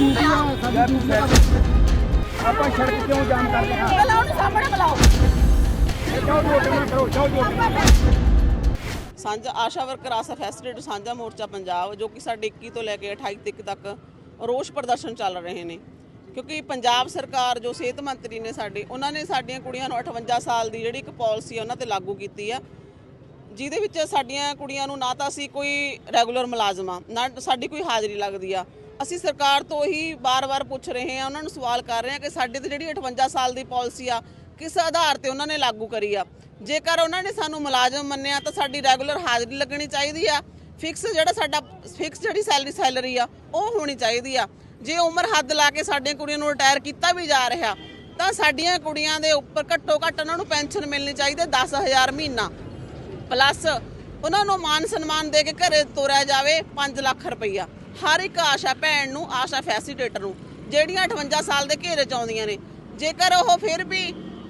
Duty ਆ ਸਾਡੀ duty ਆ ਆਪਾਂ ਸੜਕ ਕਿਉਂ ਜਾਮ ਕਰਦੇ ਹਾਂ? ਬੁਲਾਓ ਨੂੰ ਸਾਹਮਣੇ ਬੁਲਾਓ। ਜਾਓ ਵੋਟ ਨਾ ਕਰੋ ਜਾਓ ਵੋਟ ਸਾਂਝਾ ਆਸ਼ਾ ਵਰਕਰ ਆਸਾ ਫੈਸਟੀਵਲ ਸਾਂਝਾ ਮੋਰਚਾ ਪੰਜਾਬ ਜੋ ਕਿ ਸਾਡੇ 21 ਤੋਂ ਲੈ ਕੇ 28 ਤੱਕ ਤੱਕ ਰੋਸ ਪ੍ਰਦਰਸ਼ਨ ਚੱਲ ਰਹੇ ਨੇ। ਕਿਉਂਕਿ ਪੰਜਾਬ ਸਰਕਾਰ ਜੋ ਸਿਹਤ ਮੰਤਰੀ ਨੇ ਸਾਡੇ ਉਹਨਾਂ ਨੇ ਸਾਡੀਆਂ ਕੁੜੀਆਂ ਨੂੰ 58 ਸਾਲ ਦੀ ਜਿਹੜੀ ਇੱਕ ਪਾਲਿਸੀ ਆ ਉਹਨਾਂ ਤੇ ਲਾਗੂ ਕੀਤੀ ਆ। ਜਿਹਦੇ ਵਿੱਚ ਸਾਡੀਆਂ ਕੁੜੀਆਂ ਨੂੰ ਨਾ ਤਾਂ ਅਸੀਂ ਕੋਈ ਰੈਗੂਲਰ ਮੁਲਾਜ਼ਮ ਆ ਨਾ ਸਾਡੀ ਕੋਈ ਹਾਜ਼ਰੀ ਲੱਗਦੀ ਆ। ਅਸੀਂ ਸਰਕਾਰ ਤੋਂ ਹੀ ਬਾਰ-ਬਾਰ ਪੁੱਛ ਰਹੇ ਹਾਂ, ਉਹਨਾਂ ਨੂੰ ਸਵਾਲ ਕਰ ਰਹੇ ਹਾਂ ਕਿ ਸਾਡੇ ਤੇ ਜਿਹੜੀ 58 ਸਾਲ ਦੀ ਪਾਲਿਸੀ ਆ, ਕਿਸ ਆਧਾਰ ਤੇ ਉਹਨਾਂ ਨੇ ਲਾਗੂ ਕਰੀ ਆ? ਜੇਕਰ ਉਹਨਾਂ ਨੇ ਸਾਨੂੰ ਮੁਲਾਜ਼ਮ ਮੰਨਿਆ ਤਾਂ ਸਾਡੀ ਰੈਗੂਲਰ ਹਾਜ਼ਰੀ ਲੱਗਣੀ ਚਾਹੀਦੀ ਆ। ਫਿਕਸ ਜਿਹੜਾ ਸਾਡਾ, ਫਿਕਸ ਜਿਹੜੀ ਸੈਲਰੀ ਸੈਲਰੀ ਆ, ਉਹ ਹੋਣੀ ਚਾਹੀਦੀ ਆ। ਜੇ ਉਮਰ ਹੱਦ ਲਾ ਕੇ ਸਾਡੀਆਂ ਕੁੜੀਆਂ ਨੂੰ ਰਿਟਾਇਰ ਕੀਤਾ ਵੀ ਜਾ ਰਿਹਾ, ਤਾਂ ਸਾਡੀਆਂ ਕੁੜੀਆਂ ਦੇ ਉੱਪਰ ਘੱਟੋ ਘੱਟ ਉਹਨਾਂ ਨੂੰ ਪੈਨਸ਼ਨ ਮਿਲਣੀ ਚਾਹੀਦੀ ਹੈ 10000 ਮਹੀਨਾ। ਪਲੱਸ ਉਹਨਾਂ ਨੂੰ ਮਾਨ ਸਨਮਾਨ ਦੇ ਕੇ ਘਰੇ ਤੋਰਿਆ ਜਾਵੇ 5 ਲੱਖ ਰੁਪਈਆ। ਹਰ ਇੱਕ ਆਸ਼ਾ ਭੈਣ ਨੂੰ, ਆਸ਼ਾ ਫੈਸੀਟੇਟਰ ਨੂੰ, ਜਿਹੜੀਆਂ 58 ਸਾਲ ਦੇ ਘੇਰੇ ਚ ਆਉਂਦੀਆਂ ਨੇ। ਜੇਕਰ ਉਹ ਫਿਰ ਵੀ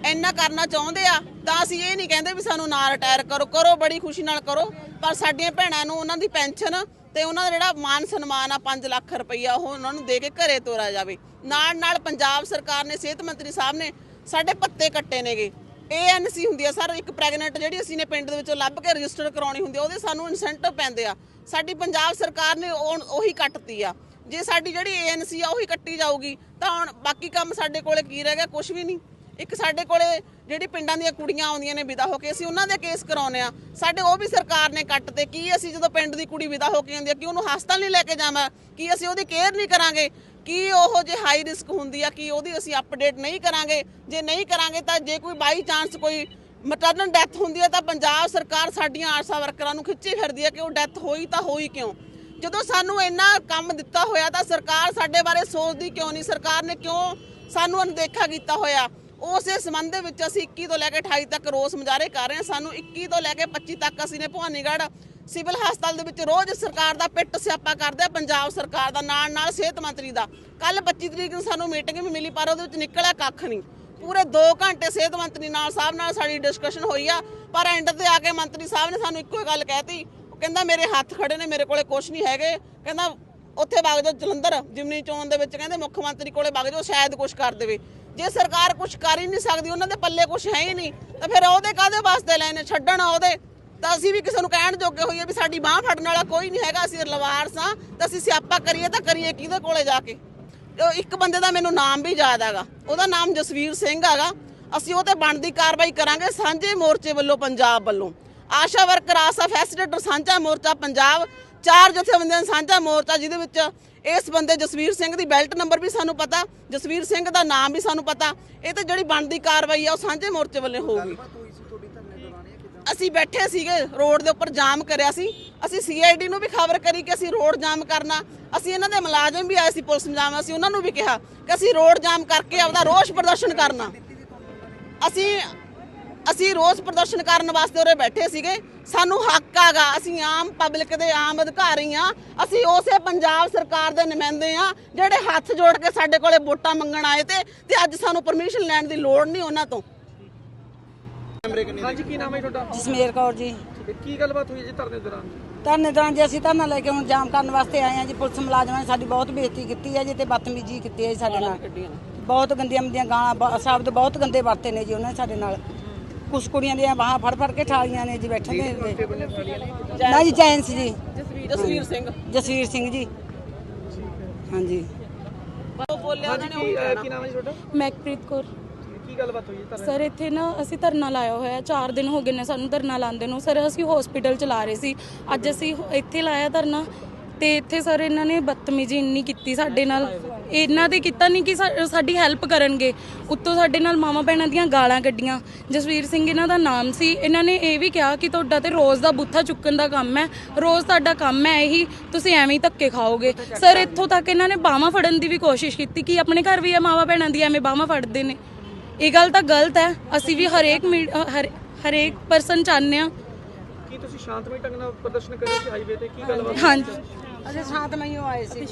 ਇੰਨਾ ਕਰਨਾ ਚਾਹੁੰਦੇ ਆ, ਤਾਂ ਅਸੀਂ ਇਹ ਨਹੀਂ ਕਹਿੰਦੇ ਵੀ ਸਾਨੂੰ ਨਾ ਰਿਟਾਇਰ ਕਰੋ ਕਰੋ, ਬੜੀ ਖੁਸ਼ੀ ਨਾਲ ਕਰੋ, ਪਰ ਸਾਡੀਆਂ ਭੈਣਾਂ ਨੂੰ ਉਹਨਾਂ ਦੀ ਪੈਨਸ਼ਨ ਤੇ ਉਹਨਾਂ ਦਾ ਜਿਹੜਾ ਮਾਨ ਸਨਮਾਨ ਆ 5 ਲੱਖ ਰੁਪਈਆ ਉਹ ਉਹਨਾਂ ਨੂੰ ਦੇ ਕੇ ਘਰੇ ਤੋਰਿਆ ਜਾਵੇ। ਨਾਲ ਨਾਲ ਪੰਜਾਬ ਸਰਕਾਰ ਨੇ, ਸਿਹਤ ਮੰਤਰੀ ਸਾਹਿਬ ਨੇ ਸਾਡੇ ਪੱਤੇ ਕੱਟੇ ਨੇਗੇ। ਏਐਨਸੀ ਹੁੰਦੀ ਆ, ਸਰ, ਇੱਕ ਪ੍ਰੈਗਨੈਂਟ ਜਿਹੜੀ ਅਸੀਂ ਨੇ ਪਿੰਡ ਦੇ ਵਿੱਚੋਂ ਲੱਭ ਕੇ ਰਜਿਸਟਰ ਕਰਾਉਣੀ ਹੁੰਦੀ ਆ, ਉਹਦੇ ਸਾਨੂੰ ਇਨਸੈਂਟਿਵ ਪੈਂਦੇ ਆ। ਸਾਡੀ ਪੰਜਾਬ ਸਰਕਾਰ ਨੇ ਉਹ- ਉਹੀ ਕੱਟਤੀ ਆ। ਜੇ ਸਾਡੀ ਜਿਹੜੀ ਏਐਨਸੀ ਆ, ਉਹੀ ਕੱਟੀ ਜਾਊਗੀ, ਤਾਂ ਹੁਣ ਬਾਕੀ ਕੰਮ ਸਾਡੇ ਕੋਲੇ ਕੀ ਰਹਿ ਗਿਆ? ਕੁਝ ਵੀ ਨਹੀਂ। ਇੱਕ ਸਾਡੇ ਕੋਲੇ ਜਿਹੜੀ ਪਿੰਡਾਂ ਦੀਆਂ ਕੁੜੀਆਂ ਆਉਂਦੀਆਂ ਨੇ ਵਿਦਾ ਹੋ ਕੇ, ਅਸੀਂ ਉਹਨਾਂ ਦੇ ਕੇਸ ਕਰਾਉਨੇ ਆ ਸਾਡੇ ਉਹ ਵੀ ਸਰਕਾਰ ਨੇ ਕੱਟ ਤੇ ਕੀ ਅਸੀਂ ਜਦੋਂ ਪਿੰਡ ਦੀ ਕੁੜੀ ਵਿਦਾ ਹੋ ਕੇ ਆਉਂਦੀ ਆ, ਕਿ ਉਹਨੂੰ ਹਸਪਤਾਲ ਨਹੀਂ ਲੈ ਕੇ ਜਾਵਾਂ? ਕੀ ਅਸੀਂ ਉਹਦੀ ਕੇਅਰ ਨਹੀਂ ਕਰਾਂਗੇ? ਕੀ ਉਹ ਜੇ ਹਾਈ ਰਿਸਕ ਹੁੰਦੀ ਆ, ਕੀ ਉਹਦੀ ਅਸੀਂ ਅਪਡੇਟ ਨਹੀਂ ਕਰਾਂਗੇ? ਜੇ ਨਹੀਂ ਕਰਾਂਗੇ ਤਾਂ ਜੇ ਕੋਈ ਬਾਈ ਚਾਂਸ ਕੋਈ ਮਟਰਨਲ ਡੈਥ ਹੁੰਦੀ ਹੈ ਤਾਂ ਪੰਜਾਬ ਸਰਕਾਰ ਸਾਡੀਆਂ ਆਸ਼ਾ ਵਰਕਰਾਂ ਨੂੰ ਖਿੱਚੀ ਫਿਰਦੀ ਹੈ ਕਿ ਉਹ ਡੈਥ ਹੋਈ ਤਾਂ ਹੋਈ ਕਿਉਂ? ਜਦੋਂ ਸਾਨੂੰ ਇੰਨਾ ਕੰਮ ਦਿੱਤਾ ਹੋਇਆ ਤਾਂ ਸਰਕਾਰ ਸਾਡੇ ਬਾਰੇ ਸੋਚਦੀ ਕਿਉਂ ਨਹੀਂ? ਸਰਕਾਰ ਨੇ ਕਿਉਂ ਸਾਨੂੰ ਅਣਦੇਖਾ ਕੀਤਾ ਹੋਇਆ? ਉਸੇ ਸੰਬੰਧ ਦੇ ਵਿੱਚ ਅਸੀਂ 21 ਤੋਂ ਲੈ ਕੇ 28 ਤੱਕ ਰੋਸ ਮੁਜ਼ਾਹਰੇ ਕਰ ਰਹੇ ਹਾਂ। ਸਾਨੂੰ 21 ਤੋਂ ਲੈ ਕੇ 25 ਤੱਕ ਅਸੀਂ ਨੇ ਭਵਾਨੀਗੜ੍ਹ ਸਿਵਲ ਹਸਪਤਾਲ ਦੇ ਵਿੱਚ ਰੋਜ਼ ਸਰਕਾਰ ਦਾ ਪਿੱਟ ਸਿਆਪਾ ਕਰਦੇ ਆ, ਪੰਜਾਬ ਸਰਕਾਰ ਦਾ, ਨਾਲ ਨਾਲ ਸਿਹਤ ਮੰਤਰੀ ਦਾ। ਕੱਲ 25 ਤਰੀਕ ਨੂੰ ਸਾਨੂੰ ਮੀਟਿੰਗ ਵੀ ਮਿਲੀ, ਪਰ ਉਹਦੇ ਵਿੱਚ ਨਿਕਲਿਆ ਕੱਖ ਨਹੀਂ। ਪੂਰੇ 2 ਘੰਟੇ ਸਿਹਤ ਮੰਤਰੀ ਨਾਲ ਸਾਹਿਬ ਨਾਲ ਸਾਡੀ ਡਿਸਕਸ਼ਨ ਹੋਈ ਆ, ਪਰ ਐਂਡ ਤੇ ਆ ਕੇ ਮੰਤਰੀ ਸਾਹਿਬ ਨੇ ਸਾਨੂੰ ਇੱਕੋ ਹੀ ਗੱਲ ਕਹਿਤੀ। ਉਹ ਕਹਿੰਦਾ, ਮੇਰੇ ਹੱਥ ਖੜੇ ਨੇ, ਮੇਰੇ ਕੋਲੇ ਕੁਝ ਨਹੀਂ ਹੈਗੇ। ਕਹਿੰਦਾ, ਉੱਥੇ ਵਗ ਜਾਓ ਜਲੰਧਰ, ਜਿਮਨੀ ਚੋਣ ਦੇ ਵਿੱਚ। ਕਹਿੰਦੇ, ਮੁੱਖ ਮੰਤਰੀ ਕੋਲੇ ਵਗ ਜਾਓ, ਸ਼ਾਇਦ ਕੁਝ ਕਰ ਦੇਵੇ। ਜੇ ਸਰਕਾਰ ਕੁਝ ਕਰ ਹੀ ਨਹੀਂ ਸਕਦੀ, ਉਹਨਾਂ ਦੇ ਪੱਲੇ ਕੁਝ ਹੈ ਹੀ ਨਹੀਂ, ਤਾਂ ਫਿਰ ਉਹਦੇ ਕਾਦੇ ਵਾਸਤੇ ਲੈਣੇ ਛੱਡਣ ਉਹਦੇ। ਤਾਂ ਅਸੀਂ ਵੀ ਕਿਸੇ ਨੂੰ ਕਹਿਣ ਜੋਗੇ ਹੋਈਏ ਵੀ ਸਾਡੀ ਬਾਹ ਫੜਨ ਵਾਲਾ ਕੋਈ ਨਹੀਂ ਹੈਗਾ, ਅਸੀਂ ਲਵਾਰਸ ਹਾਂ ਤਾਂ ਅਸੀਂ ਸਿਆਪਾ ਕਰੀਏ ਤਾਂ ਕਰੀਏ, ਕਿਹਦੇ ਕੋਲੇ ਜਾ ਕੇ? ਇੱਕ ਬੰਦੇ ਦਾ ਮੈਨੂੰ ਨਾਮ ਵੀ ਯਾਦ ਹੈਗਾ, ਉਹਦਾ ਨਾਮ ਜਸਵੀਰ ਸਿੰਘ ਹੈਗਾ। ਅਸੀਂ ਉਹ ਤੇ ਬਣਦੀ ਕਾਰਵਾਈ ਕਰਾਂਗੇ ਸਾਂਝੇ ਮੋਰਚੇ ਵੱਲੋਂ ਪੰਜਾਬ ਵੱਲੋਂ। ਆਸ਼ਾ ਵਰਕਰ, ਆਸਾ ਫੈਸੀਟੇਟਰ ਸਾਂਝਾ ਮੋਰਚਾ ਪੰਜਾਬ ਚਾਰ ਜਥੇਬੰਦੀਆਂ ਸਾਂਝਾ ਮੋਰਚਾ ਜਿਹਦੇ ਵਿੱਚ ਇਸ ਬੰਦੇ ਜਸਵੀਰ ਸਿੰਘ ਦੀ ਬੈਲਟ ਨੰਬਰ ਵੀ ਸਾਨੂੰ ਪਤਾ ਜਸਵੀਰ ਸਿੰਘ ਦਾ ਨਾਮ ਵੀ ਸਾਨੂੰ ਪਤਾ ਇਹ ਤੇ ਜਿਹੜੀ ਬਣਦੀ ਕਾਰਵਾਈ ਆ ਉਹ ਸਾਂਝੇ ਮੋਰਚੇ ਵੱਲੋਂ ਹੋਊਗੀ। ਅਸੀਂ ਬੈਠੇ ਸੀਗੇ ਰੋਡ ਦੇ ਉੱਪਰ ਜਾਮ ਕਰਿਆ ਸੀ ਅਸੀਂ ਸੀਆਈਡੀ ਨੂੰ ਵੀ ਖਬਰ ਕਰੀ ਕਿ ਅਸੀਂ ਰੋਡ ਜਾਮ ਕਰਨਾ ਅਸੀਂ ਇਹਨਾਂ ਦੇ ਮੁਲਾਜ਼ਮ ਵੀ ਆਏ ਸੀ ਪੁਲਿਸ ਮੁਲਾਜ਼ਮ ਅਸੀਂ ਉਹਨਾਂ ਨੂੰ ਵੀ ਕਿਹਾ ਕਿ ਅਸੀਂ ਰੋਡ ਜਾਮ ਕਰਕੇ ਆਪਦਾ ਰੋਸ ਪ੍ਰਦਰਸ਼ਨ ਕਰਨਾ। ਅਸੀਂ ਅਸੀਂ ਰੋਸ ਪ੍ਰਦਰਸ਼ਨ ਕਰਨ ਵਾਸਤੇ ਉਰੇ ਬੈਠੇ ਸੀਗੇ। ਸਾਨੂੰ ਹੱਕ ਆਗਾ ਅਸੀਂ ਆਮ ਪਬਲਿਕ ਦੇ ਆਮ ਅਧਿਕਾਰੀ ਆ ਅਸੀਂ ਉਸੇ ਪੰਜਾਬ ਸਰਕਾਰ ਦੇ ਨੁਮਾਇੰਦੇ ਆ ਜਿਹੜੇ ਹੱਥ ਜੋੜ ਕੇ ਸਾਡੇ ਕੋਲੇ ਵੋਟਾਂ ਮੰਗਣ ਆਏ ਤੇ ਤੇ ਅੱਜ ਸਾਨੂੰ ਪਰਮਿਸ਼ਨ ਲੈਣ ਦੀ ਲੋੜ ਨਹੀਂ ਉਹਨਾਂ ਤੋਂ। ਹਾਂਜੀ ਕੀ ਨਾਮ ਹੈ ਤੁਹਾਡਾ? ਜਸਮੇਰ ਕੌਰ ਜੀ। ਕੀ ਗੱਲਬਾਤ ਹੋਈ ਜੀ ਧਰਨੇ ਦੌਰਾਨ? ਧਰਨੇ ਦੌਰਾਨ ਜੀ ਅਸੀਂ ਧਰਨਾ ਲੈ ਕੇ ਹੁਣ ਜਾਮ ਕਰਨ ਵਾਸਤੇ ਆਏ ਹਾਂ ਜੀ। ਪੁਲਿਸ ਮੁਲਾਜ਼ਮਾਂ ਨੇ ਸਾਡੀ ਬਹੁਤ ਬੇਇੱਜ਼ਤੀ ਕੀਤੀ ਹੈ ਜੀ ਤੇ ਬਦਤਮੀਜ਼ੀ ਕੀਤੀ ਹੈ ਜੀ ਸਾਡੇ ਨਾਲ। ਬਹੁਤ ਗੰਦੀਆਂ ਮੰਦੀਆਂ ਗਾਲਾਂ ਸ਼ਬਦ ਬਹੁਤ ਗੰਦੇ ਵਰਤੇ ਨੇ ਜੀ ਉਹਨਾਂ ਨੇ ਸਾਡੇ ਨਾਲ। ਕੁਛ ਕੁੜੀਆਂ ਦੀਆਂ ਬਾਹਾਂ ਫੜ ਫੜ ਕੇ ਠਾਲੀਆਂ ਨੇ ਜੀ ਬੈਠੇ ਨੇ ਨਾ। ਜੀ ਜੈਂਸ ਜੀ। ਜਸਵੀਰ ਸਿੰਘ। ਜਸਵੀਰ ਸਿੰਘ ਜੀ। ਹਾਂਜੀ। ਉਹ ਬੋਲਿਆ ਕੀ ਅਹ, ਕੀ ਨਾਮ ਹੈ ਜੀ ਤੁਹਾਡਾ? ਮੈਕਪ੍ਰੀਤ ਕੌਰ। ਕੀ ਗੱਲਬਾਤ ਹੋਈ ਧਰਨੇ ਸਰ ਇੱਥੇ ਨਾ ਅਸੀਂ ਧਰਨਾ ਲਾਇਆ ਹੋਇਆ ਹੈ। 4 ਦਿਨ ਹੋ ਗਏ ਨੇ ਸਾਨੂੰ ਧਰਨਾ ਲਾਉਂਦੇ ਨੂੰ। ਸਰ ਅਸੀਂ ਹਸਪੀਟਲ ਚ ਲਾ ਰਹੇ ਸੀ। ਅੱਜ ਅਸੀਂ ਇੱਥੇ ਲਾਇਆ ਧਰਨਾ। ਤੇ ਇੱਥੇ ਸਰ ਇਹਨਾਂ ਨੇ ਬਦਤਮੀਜ਼ੀ ਇੰਨੀ ਕੀਤੀ ਸਾਡੇ ਨਾਲ। ਇਹਨਾਂ ਦੇ ਕੀਤਾ ਨਹੀਂ ਕਿ ਸਾ- ਸਾਡੀ ਹੈਲਪ ਕਰਨਗੇ। ਉੱਤੋਂ ਸਾਡੇ ਨਾਲ ਮਾਮਾ ਭੈਣਾਂ ਦੀਆਂ ਗਾਲਾਂ ਕੱਢੀਆਂ। ਜਸਵੀਰ ਸਿੰਘ ਇਹਨਾਂ ਦਾ ਨਾਮ ਸੀ। ਇਹਨਾਂ ਨੇ ਇਹ ਵੀ ਕਿਹਾ ਕਿ ਤੁਹਾਡਾ ਤੇ ਰੋਜ਼ ਦਾ ਬੁੱਥਾ ਚੁੱਕਣ ਦਾ ਕੰਮ ਹੈ। ਰੋਜ਼ ਤੁਹਾਡਾ ਕੰਮ ਹੈ ਇਹੀ। ਤੁਸੀਂ ਐਵੇਂ ਹੀ ਧੱਕੇ ਖਾਓਗੇ। ਸਰ ਇੱਥੋਂ ਤੱਕ ਇਹਨਾਂ ਨੇ ਬਾਹਾਂ ਫੜਨ ਦੀ ਵੀ ਕੋਸ਼ਿਸ਼ ਕੀਤੀ ਕਿ ਆਪਣੇ ਘਰ ਵੀ ਇਹ ਮਾਵਾ ਭੈਣਾਂ ਦੀ ਐਵੇਂ ਬਾਹਾਂ ਫੜਦੇ ਨੇ। ਇਹ ਗੱਲ ਤਾਂ ਗਲਤ ਹੈ। ਅਸੀਂ ਵੀ ਹਰੇਕ ਮੀ- ਅ, ਹਰ ਹਰੇਕ ਪਰਸਨ ਚਾਹੁੰਦੇ ਆ ਕੀ ਤੁਸੀਂ ਸ਼ਾਂਤਮਈ ਢੰਗ ਨਾਲ ਪ੍ਰਦਰਸ਼ਨ ਕਰਿਆ ਸੀ ਹਾਈਵੇ ਤੇ ਕੀ ਗੱਲਬਾਤ? ਹਾਂਜੀ। ਅਸੀਂ ਸ਼ਾਂਤਮਈ ਆਏ ਸੀ।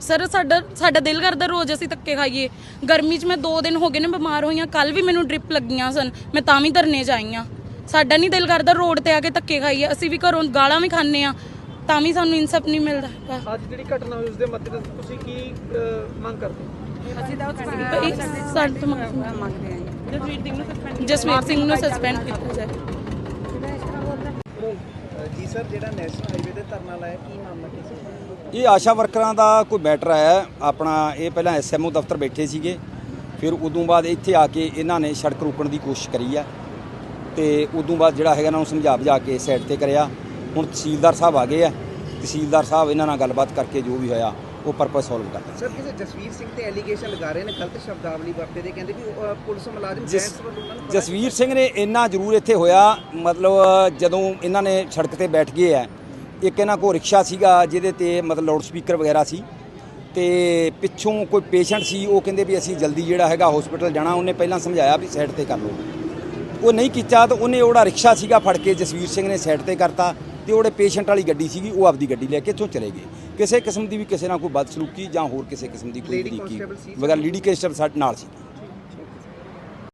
ਸਰ ਸਾਡਾ ਸਾਡਾ ਦਿਲ ਕਰਦਾ ਰੋਜ਼ ਅਸੀਂ ਧੱਕੇ ਖਾਈਏ। ਗਰਮੀ 'ਚ ਮੈਂ 2 ਦਿਨ ਹੋ ਗਏ ਨੇ ਬਿਮਾਰ ਹੋਈਆਂ ਕੱਲ ਵੀ ਮੈਨੂੰ ਡ੍ਰਿਪ ਲੱਗੀਆਂ ਸਨ। ਮੈਂ ਤਾਂ ਵੀ ਧਰਨੇ ਜਾਈਆਂ ਸਾਡਾ ਨਹੀਂ ਦਿਲ ਕਰਦਾ ਰੋਡ ਤੇ ਆ ਕੇ ਧੱਕੇ ਖਾਈਏ। ਅਸੀਂ ਵੀ ਘਰੋਂ ਗਾਲਾਂ ਵੀ ਖਾਂਦੇ ਆ। ਤਾਂ ਵੀ ਸਾਨੂੰ ਇਨਸਾਫ ਨਹੀਂ ਮਿਲਦਾ। ਹੈਗਾ ਅੱਜ ਜਿਹੜੀ ਘਟਨਾ ਹੋਈ ਉਸ ਦੇ ਮੱਦੇ ਤੁਸੀਂ ਕੀ ਅਹ, ਮੰਗ ਕਰਦੇ ਹੋ? ਅਸੀਂ ਤਾਂ ਭਈ ਸਾਡੇ ਤੋਂ ਮੰਗ- ਮੰਗਦੇ ਹਾਂ ਜੀ। ਜਸਵੀਰ ਸਿੰਘ ਨੂੰ ਸਸਪੈਂਡ ਕੀਤਾ ਜਾਏ। ਜੀ ਸਰ, ਜਿਹੜਾ ਨੈਸ਼ਨਲ ਹਾਈਵੇ ਤੇ ਧਰਨਾ ਲਾਇਆ, ਕੀ ਮਾਮਲਾ ਕੀ ਸੀ? ਇਹ ਆਸ਼ਾ ਵਰਕਰਾਂ ਦਾ ਕੋਈ ਮੈਟਰ ਆਇਆ ਆਪਣਾ ਇਹ ਪਹਿਲਾਂ ਐਸਐਮਓ ਦਫ਼ਤਰ ਬੈਠੇ ਸੀਗੇ। ਫਿਰ ਉਦੋਂ ਬਾਅਦ ਇੱਥੇ ਆ ਕੇ ਇਹਨਾਂ ਨੇ ਸੜਕ ਰੋਕਣ ਦੀ ਕੋਸ਼ਿਸ਼ ਕਰੀ ਆ ਤੇ ਉਦੋਂ ਬਾਅਦ ਜਿਹੜਾ ਹੈਗਾ ਇਹਨਾਂ ਨੂੰ ਸਮਝਾ ਬੁਝਾ ਕੇ ਸਾਈਡ ਤੇ ਕਰਿਆ। ਹੁਣ ਤਹਿਸੀਲਦਾਰ ਸਾਹਿਬ ਆ ਗਏ ਆ। ਤਹਿਸੀਲਦਾਰ ਸਾਹਿਬ ਇਹਨਾਂ ਨਾਲ ਗੱਲਬਾਤ ਕਰਕੇ ਜੋ ਵੀ ਹੋਇਆ ਉਹ ਪਰਪਸ ਸੋਲਵ ਕਰਦਾ। ਸਰ ਕਿਸੇ ਜਸਵੀਰ ਸਿੰਘ ਤੇ ਐਲੀਗੇਸ਼ਨ ਲਗਾ ਰਹੇ ਨੇ ਗਲਤ ਸ਼ਬਦਾਵਲੀ ਵਰਤਦੇ ਕਹਿੰਦੇ ਵੀ ਉਹ, ਪੁਲਿਸ ਮੁਲਾਜ਼ਮ ਜਸ- ਵੱਲੋਂ ਉਹਨਾਂ ਨੂੰ ਜਸਵੀਰ ਸਿੰਘ ਨੇ ਇੰਨਾ ਜ਼ਰੂਰ ਇੱਥੇ ਹੋਇਆ ਮਤਲਬ ਜਦੋਂ ਇਹਨਾਂ ਨੇ ਸੜਕ ਤੇ ਬੈਠ ਗਏ ਆ ਇੱਕ ਇਹਨਾਂ ਕੋਲ ਰਿਕਸ਼ਾ ਸੀਗਾ ਜਿਹਦੇ ਤੇ ਮਤਲਬ ਲਾਊਡ ਸਪੀਕਰ ਵਗੈਰਾ ਸੀ ਤੇ ਪਿੱਛੋਂ ਕੋਈ ਪੇਸ਼ੈਂਟ ਸੀ ਉਹ ਕਹਿੰਦੇ ਵੀ ਅਸੀਂ ਜਲਦੀ ਜਿਹੜਾ ਹੈਗਾ ਹਸਪੀਟਲ ਜਾਣਾ ਉਹਨੇ ਪਹਿਲਾਂ ਸਮਝਾਇਆ ਵੀ ਸਾਈਡ ਤੇ ਕਰ ਲਓ। ਉਹ ਨਹੀਂ ਕੀਤਾ ਤਾਂ ਉਹਨੇ ਉਹਦਾ ਰਿਕਸ਼ਾ ਸੀਗਾ ਫੜ ਕੇ ਜਸਵੀਰ ਸਿੰਘ ਨੇ ਸਾਈਡ ਤੇ ਕਰਤਾ ਤੇ ਉਹਦੇ ਪੇਸ਼ੈਂਟ ਵਾਲੀ ਗੱਡੀ ਸੀਗੀ ਉਹ ਆਪਦੀ ਗੱਡੀ ਲੈ ਕੇ ਇੱਥੋਂ ਚਲੇ ਗਏ। ਕਿਸੇ ਕਿਸਮ ਦੀ ਵੀ ਕਿਸੇ ਨਾਲ ਕੋਈ ਬਦਸਲੂਕੀ ਜਾਂ ਹੋਰ ਕਿਸੇ ਕਿਸਮ ਦੀ ਕੋਈ ਸੀ? ਵਗੈਰਾ ਲੀਡੀ ਕੇਸਟਰ ਸਾਡੇ ਨਾਲ ਸੀ